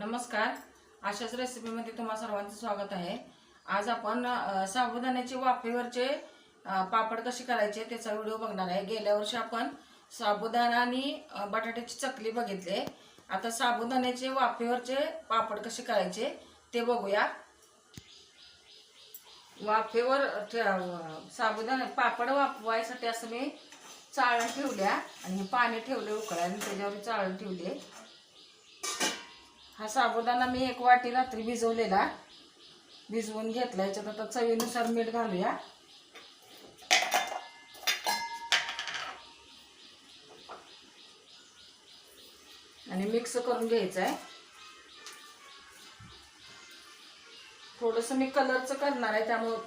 नमस्कार. अशाच रेसिपीमध्ये तुम्हा सर्वांचं स्वागत आहे. आज आपण साबुदाण्याचे वाफेवरचे पापड कसे करायचे त्याचा व्हिडिओ बघणार आहे. गेल्या वर्षी आपण साबुदाणा आणि बटाट्याची चकली बघितले. आता साबुदाण्याचे वाफेवरचे पापड कसे करायचे ते बघूया. वाफेवर साबुदाणा पापड वाफवायसाठी असं मी चाळण ठेवल्या आणि पाणी ठेवले उकळायला आणि त्याच्यावर चाळण ठेवले. हा साबुदाणा मी एक वाटी रात्री भिजवलेला. भिजवून घेतला याच्यात आता चवीनुसार मीठ घालूया. आणि मिक्स करून घ्यायचं आहे थोडंसं मी कलरचं करणार आहे त्यामुळं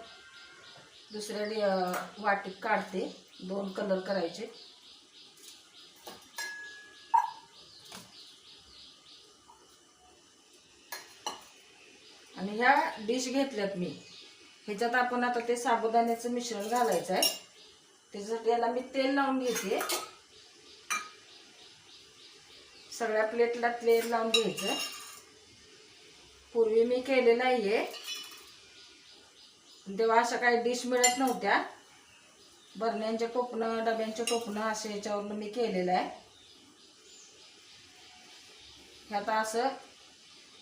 दुसऱ्या डि- वाटीत काढते. दोन कलर करायचे. आणि ह्या डिश घेतल्यात मी. ह्याच्यात आपण आता ते साबुदाण्याचं मिश्रण घालायचं आहे त्याच्यासाठी याला मी तेल लावून घेते. सगळ्या प्लेटला तेल लावून घ्यायचं पूर्वी मी केलेलं आहे तेव्हा अशा काही डिश मिळत नव्हत्या. बरण्यांच्या टोपणं डब्यांच्या टोपणं असे याच्यावरनं मी केलेलं आहे. हे आता असं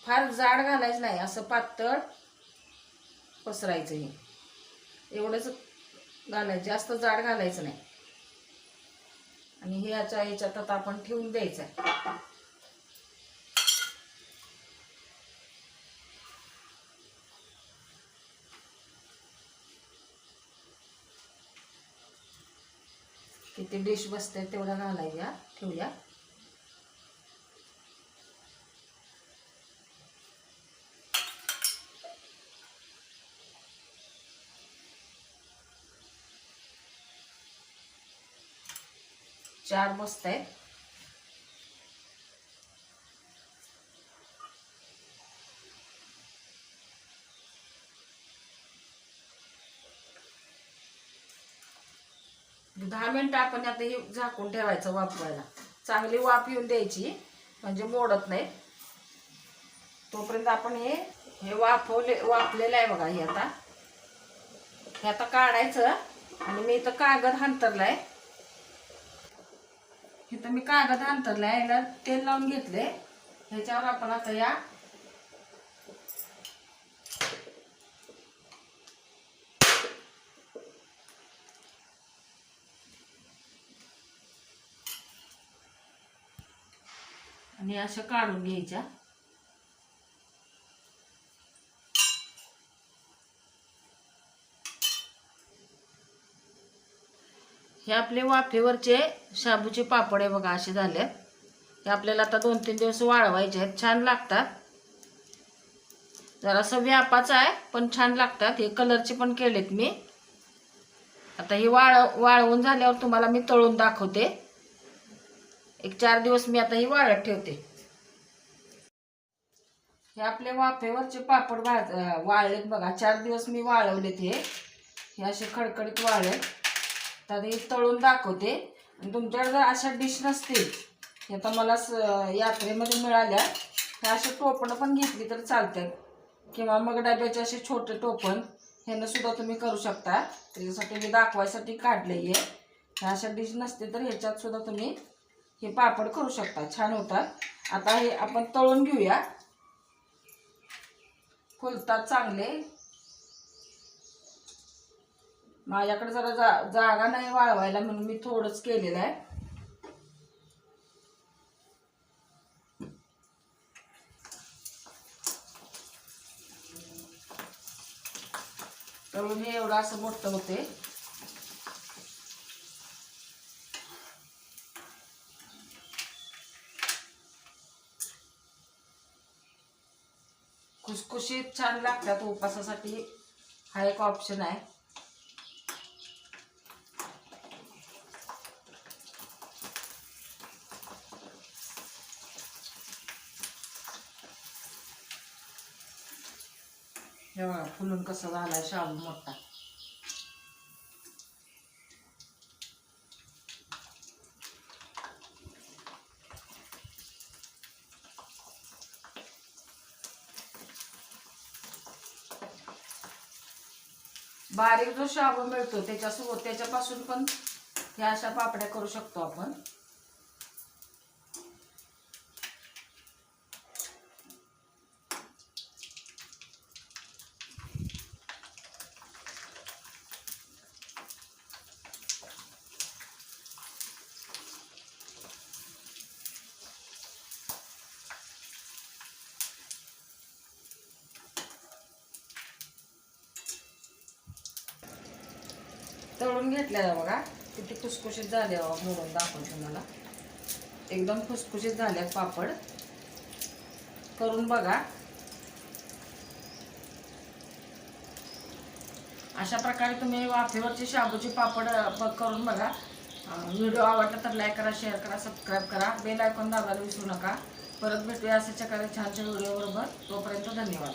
फार जाड घालायचं नाही असं पातळ पसरायचं हे. एवढंच घालायचं जास्त जाड घालायचं नाही. आणि हे याच्या याच्यात आता आपण ठेवून द्यायचं आहे. किती डिश बसते तेवढ्या घालायच्या ठेवूया. चार बसत आहेत. दहा मिनिट आपण आता हे झाकून ठेवायचं वापरायला चांगली वाफ येऊन द्यायची म्हणजे मोडत नाही. तोपर्यंत आपण हे हे वाफवले वाफलेलं आहे बघा हे आता. हे आता काढायचं आणि मी इथं कागद हांतरलाय. इथं मी कागद अंतरला याला तेल लावून घेतले. ह्याच्यावर आपण आता या. आणि अशा काढून घ्यायच्या. हे आपले वाफेवरचे शाबूचे पापड आहे बघा असे झाले. हे आपल्याला आता दोन तीन दिवस वाळवायचे आहेत. छान लागतात. जरासं व्यापाचं आहे पण छान लागतात. हे कलरचे पण केलेत मी. आता हे वाळ वाळवून झाल्यावर तुम्हाला मी तळून दाखवते. एक चार दिवस मी आता ही वाळत ठेवते. हे आपले वाफेवरचे पापड वाळलेत बघा. चार दिवस मी वाळवलेत हे. हे असे खडखडीत वाळलेत. तर हे तळून दाखवते. आणि तुमच्याकडे जर अशा डिश नसतील हे आता मला स- यात्रेमध्ये मिळाल्या ह्या अशा टोपणं पण घेतली तर चालतात किंवा मग डब्याचे असे छोटे टोपण ह्यानं सुद्धा तुम्ही करू शकता. त्याच्यासाठी मी दाखवायसाठी काढले आहे ह्या अशा डिश नसते तर ह्याच्यात सुद्धा तुम्ही हे पापड करू शकता. छान होतात. आता हे आपण तळून घेऊया. फुलतात चांगले. माझ्याकडे जरा जा जागा नाही वाळवायला म्हणून मी थोडंच केलेलं आहे. तळून हे एवढं असं मोठं होते. खुसखुशीत छान लागतात उपासासाठी. हा एक ऑप्शन आहे. हे बघा फुलून कसं झालाय शाबू मोठा. बारीक जो शाबू मिळतो त्याच्यासोबत त्याच्यापासून पण ह्या अशा पापड्या करू शकतो आपण. तळून घेतल्या बघा. किती खुसखुशीत झाले मोडून दाखवून तुम्हाला. एकदम खुसखुशीत झाल्यात पापड. करून बघा. अशा प्रकारे तुम्ही वाफेवरचे शाबूचे पापड करून बघा. व्हिडिओ आवडला तर लाईक करा शेअर करा सबस्क्राईब करा. बेल आयकॉन दाबायला विसरू नका. परत भेटूया अशाच्या काही छानच्या व्हिडिओ बरोबर तोपर्यंत धन्यवाद.